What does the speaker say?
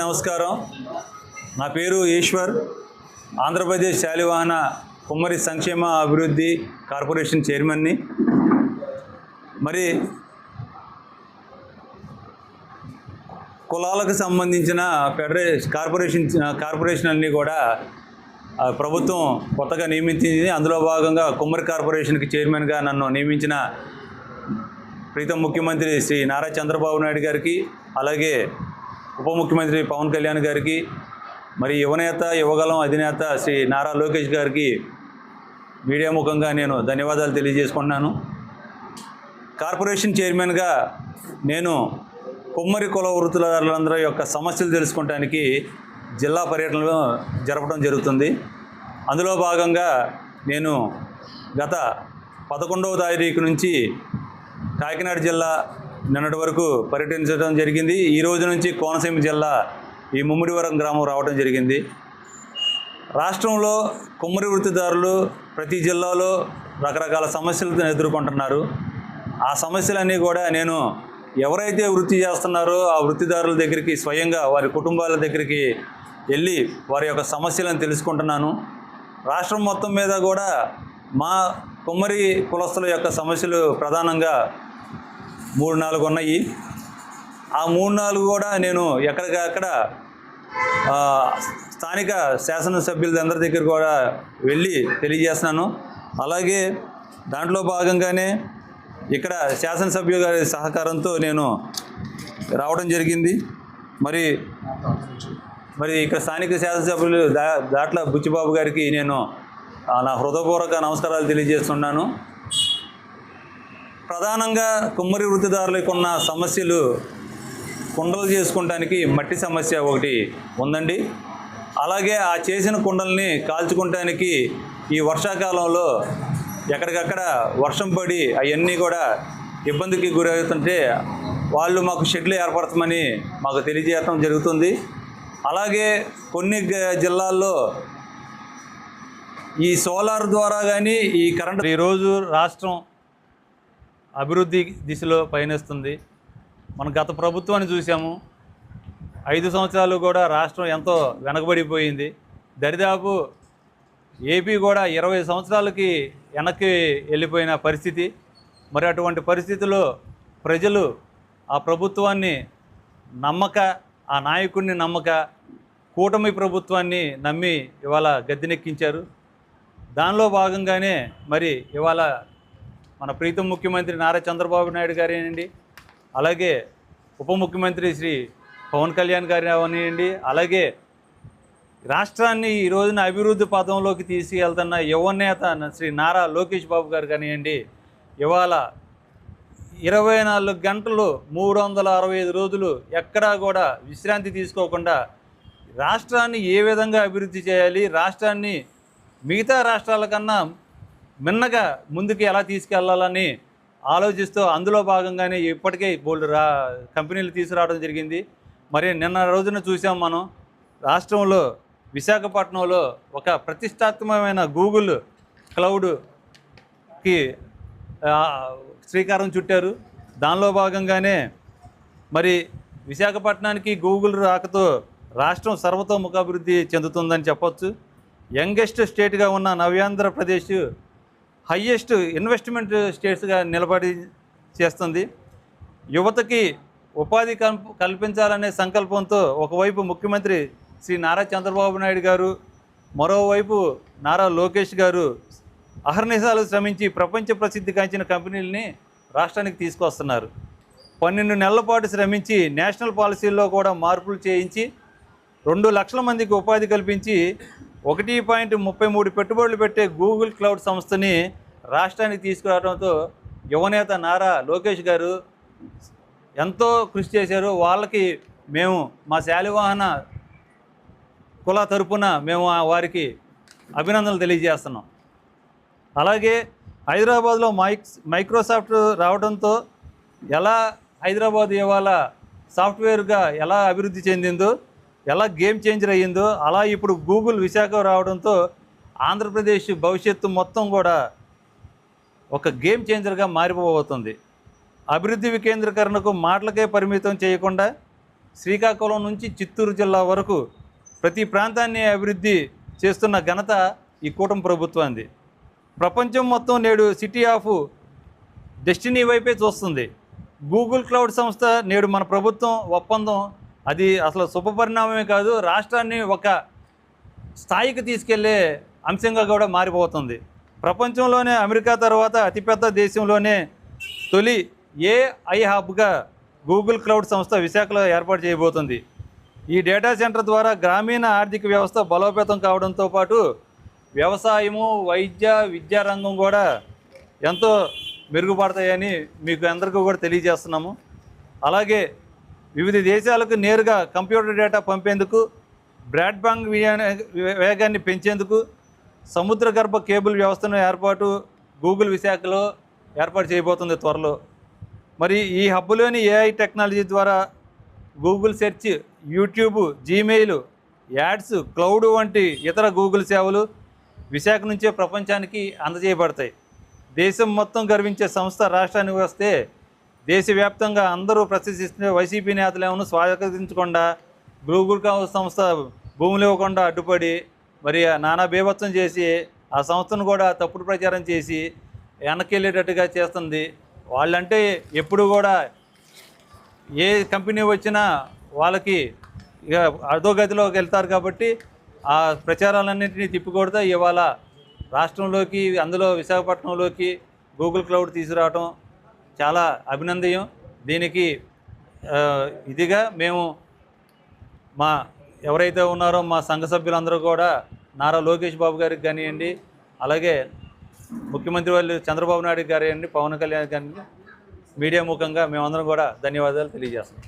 నమస్కారం. నా పేరు ఈశ్వర్. ఆంధ్రప్రదేశ్ శాలివాహన కుమ్మరి సంక్షేమ అభివృద్ధి కార్పొరేషన్ చైర్మన్ని. మరి కులాలకు సంబంధించిన ఫెడరే కార్పొరేషన్ కార్పొరేషన్ అన్నీ కూడా ప్రభుత్వం కొత్తగా నియమించింది. అందులో భాగంగా కుమ్మరి కార్పొరేషన్కి చైర్మన్గా నన్ను నియమించిన ప్రీతం ముఖ్యమంత్రి శ్రీ నారా చంద్రబాబు నాయుడు గారికి అలాగే ఉప ముఖ్యమంత్రి పవన్ కళ్యాణ్ గారికి మరి యువనేత యువగలం అధినేత శ్రీ నారా లోకేష్ గారికి మీడియా ముఖంగా నేను ధన్యవాదాలు తెలియజేసుకుంటున్నాను. కార్పొరేషన్ చైర్మన్గా నేను కుమ్మరి కుల వృత్తులందరి యొక్క సమస్యలు తెలుసుకోవడానికి జిల్లా పర్యటనలు జరపడం జరుగుతుంది. అందులో భాగంగా నేను గత పదకొండవ తారీఖు నుంచి కాకినాడ జిల్లా నిన్నటి వరకు పర్యటించడం జరిగింది. ఈ రోజు నుంచి కోనసీమ జిల్లా ఈ ముమ్మిడివరం గ్రామం రావడం జరిగింది. రాష్ట్రంలో కుమ్మరి వృత్తిదారులు ప్రతి జిల్లాలో రకరకాల సమస్యలతో ఎదుర్కొంటున్నారు. ఆ సమస్యలన్నీ కూడా నేను ఎవరైతే వృత్తి చేస్తున్నారో ఆ వృత్తిదారుల దగ్గరికి స్వయంగా వారి కుటుంబాల దగ్గరికి వెళ్ళి వారి యొక్క సమస్యలను తెలుసుకుంటున్నాను. రాష్ట్రం మొత్తం మీద కూడా మా కుమ్మరి కులస్తుల యొక్క సమస్యలు ప్రధానంగా మూడు నాలుగు ఉన్నాయి. ఆ మూడు నాలుగు కూడా నేను ఎక్కడికక్కడ స్థానిక స్థానిక శాసనసభ్యులందరి దగ్గర కూడా వెళ్ళి తెలియజేస్తున్నాను. అలాగే దాంట్లో భాగంగానే ఇక్కడ శాసనసభ్యు గారి సహకారంతో నేను రావడం జరిగింది. మరి మరి ఇక్కడ స్థానిక శాసనసభ్యులు దా దాట్ల బుచ్చిబాబు గారికి నేను నా హృదయపూర్వక నమస్కారాలు తెలియజేస్తున్నాను. ప్రధానంగా కుమ్మరి వృత్తిదారులకు ఉన్న సమస్యలు కుండలు చేసుకోవటానికి మట్టి సమస్య ఒకటి ఉందండి. అలాగే ఆ చేసిన కుండల్ని కాల్చుకుంటానికి ఈ వర్షాకాలంలో ఎక్కడికక్కడ వర్షం పడి అవన్నీ కూడా ఇబ్బందికి గురవుతుంటే వాళ్ళు మాకు షెడ్లు ఏర్పడతామని మాకు తెలియజేయటం జరుగుతుంది. అలాగే కొన్ని జిల్లాల్లో ఈ సోలార్ ద్వారా కానీ ఈ కరెంట్ ఈరోజు రాష్ట్రం అభివృద్ధి దిశలో పయనిస్తుంది. మనం గత ప్రభుత్వాన్ని చూసాము. ఐదు సంవత్సరాలు కూడా రాష్ట్రం ఎంతో వెనకబడిపోయింది. దరిదాపు ఏపీ కూడా ఇరవై సంవత్సరాలకి వెనక్కి వెళ్ళిపోయిన పరిస్థితి. మరి అటువంటి పరిస్థితిలో ప్రజలు ఆ ప్రభుత్వాన్ని నమ్మక ఆ నాయకుడిని నమ్మక కూటమి ప్రభుత్వాన్ని నమ్మి ఇవాళ గద్దెనెక్కించారు. దానిలో భాగంగానే మరి ఇవాళ మన ప్రీతం ముఖ్యమంత్రి నారా చంద్రబాబు నాయుడు గారేనండి అలాగే ఉప ముఖ్యమంత్రి శ్రీ పవన్ కళ్యాణ్ గారి అవనివ్వండి అలాగే రాష్ట్రాన్ని ఈ రోజున అభివృద్ధి పథంలోకి తీసుకెళ్తున్న యువ నేత శ్రీ నారా లోకేష్ బాబు గారు కానివ్వండి ఇవాళ ఇరవై నాలుగు గంటలు మూడు వందల అరవై ఐదు రోజులు ఎక్కడా కూడా విశ్రాంతి తీసుకోకుండా రాష్ట్రాన్ని ఏ విధంగా అభివృద్ధి చేయాలి రాష్ట్రాన్ని మిగతా రాష్ట్రాల కన్నా మిన్నగా ముందుకు ఎలా తీసుకెళ్ళాలని ఆలోచిస్తూ అందులో భాగంగానే ఇప్పటికే బోల్డ్ రా కంపెనీలు తీసుకురావడం జరిగింది. మరి నిన్న రోజున చూసాం మనం రాష్ట్రంలో విశాఖపట్నంలో ఒక ప్రతిష్టాత్మకమైన గూగుల్ క్లౌడ్కి శ్రీకారం చుట్టారు. దానిలో భాగంగానే మరి విశాఖపట్నానికి గూగుల్ రాకతో రాష్ట్రం సర్వతోముఖాభివృద్ధి చెందుతుందని చెప్పొచ్చు. యంగెస్ట్ స్టేట్గా ఉన్న నవ్యాంధ్రప్రదేశ్ హయ్యెస్ట్ ఇన్వెస్ట్మెంట్ స్టేట్స్గా నిలబడి చేస్తుంది. యువతకి ఉపాధి కల్ప కల్పించాలనే సంకల్పంతో ఒకవైపు ముఖ్యమంత్రి శ్రీ నారా చంద్రబాబు నాయుడు గారు మరోవైపు నారా లోకేష్ గారు అహర్నిశాలు శ్రమించి ప్రపంచ ప్రసిద్ధిగాంచిన కంపెనీలని రాష్ట్రానికి తీసుకొస్తున్నారు. పన్నెండు నెలల పాటు శ్రమించి నేషనల్ పాలసీల్లో కూడా మార్పులు చేయించి రెండు లక్షల మందికి ఉపాధి కల్పించి ఒకటి పాయింట్ ముప్పై మూడు పెట్టుబడులు పెట్టే గూగుల్ క్లౌడ్ సంస్థని రాష్ట్రానికి తీసుకురావడంతో యువనేత నారా లోకేష్ గారు ఎంతో కృషి చేశారు. వాళ్ళకి మేము మా శాలివాహన కుల తరపున మేము ఆ వారికి అభినందనలు తెలియజేస్తున్నాం. అలాగే హైదరాబాద్లో మైక్ మైక్రోసాఫ్ట్ రావడంతో ఎలా హైదరాబాద్ ఇవాళ సాఫ్ట్వేర్గా ఎలా అభివృద్ధి చెందిందో ఎలా గేమ్ చేంజర్ అయ్యిందో అలా ఇప్పుడు గూగుల్ విశాఖ రావడంతో ఆంధ్రప్రదేశ్ భవిష్యత్తు మొత్తం కూడా ఒక గేమ్ చేంజర్గా మారిపోబోతుంది. అభివృద్ధి వికేంద్రీకరణకు మాటలకే పరిమితం చేయకుండా శ్రీకాకుళం నుంచి చిత్తూరు జిల్లా వరకు ప్రతి ప్రాంతాన్ని అభివృద్ధి చేస్తున్న ఘనత ఈ కూటమి ప్రభుత్వాన్ని ప్రపంచం మొత్తం నేడు సిటీ ఆఫ్ డెస్టినీ వైపే చూస్తుంది. గూగుల్ క్లౌడ్ సంస్థ నేడు మన ప్రభుత్వం ఒప్పందం అది అసలు శుభపరిణామమే కాదు రాష్ట్రాన్ని ఒక స్థాయికి తీసుకెళ్ళే అంశంగా కూడా మారిపోతుంది. ప్రపంచంలోనే అమెరికా తర్వాత అతిపెద్ద దేశంలోనే తొలి ఏఐ హబ్గా గూగుల్ క్లౌడ్ సంస్థ విశాఖలో ఏర్పాటు చేయబోతుంది. ఈ డేటా సెంటర్ ద్వారా గ్రామీణ ఆర్థిక వ్యవస్థ బలోపేతం కావడంతో పాటు వ్యవసాయము వైద్య విద్యా రంగం కూడా ఎంతో మెరుగుపడతాయని మీకు అందరికీ కూడా తెలియజేస్తున్నాము. అలాగే వివిధ దేశాలకు నేరుగా కంప్యూటర్ డేటా పంపేందుకు బ్రాడ్బ్యాండ్ వేగాన్ని పెంచేందుకు సముద్ర గర్భ కేబుల్ వ్యవస్థను ఏర్పాటు గూగుల్ విశాఖలో ఏర్పాటు చేయబోతుంది త్వరలో. మరి ఈ హబ్బులోని ఏఐ టెక్నాలజీ ద్వారా Google search YouTube Gmail ads cloud వంటి ఇతర గూగుల్ సేవలు విశాఖ నుంచే ప్రపంచానికి అందజేయబడతాయి. దేశం మొత్తం గర్వించే సంస్థ రాష్ట్రానికి వస్తే దేశవ్యాప్తంగా అందరూ ప్రశంసిస్తున్న వైసీపీ నేతలు స్వాగతించకుండా గూగుల్ సంస్థ భూములు ఇవ్వకుండా అడ్డుపడి మరి నానా బీభత్సం చేసి ఆ సంస్థను కూడా తప్పుడు ప్రచారం చేసి వెనక్కి వెళ్ళేటట్టుగా చేస్తుంది. వాళ్ళంటే ఎప్పుడు కూడా ఏ కంపెనీ వచ్చినా వాళ్ళకి ఇక అధోగతిలోకి వెళ్తారు కాబట్టి ఆ ప్రచారాలన్నింటినీ తిప్పికొడతా ఇవాళ రాష్ట్రంలోకి అందులో విశాఖపట్నంలోకి గూగుల్ క్లౌడ్ తీసుకురావటం చాలా అభినందనీయం. దీనికి ఇదిగా మేము మా ఎవరైతే ఉన్నారో మా సంఘ సభ్యులందరూ కూడా నారా లోకేష్ బాబు గారికి కానివ్వండి అలాగే ముఖ్యమంత్రి వాళ్ళు చంద్రబాబు నాయుడు కానివ్వండి పవన్ కళ్యాణ్ గారిని మీడియా ముఖంగా మేమందరం కూడా ధన్యవాదాలు తెలియజేస్తాం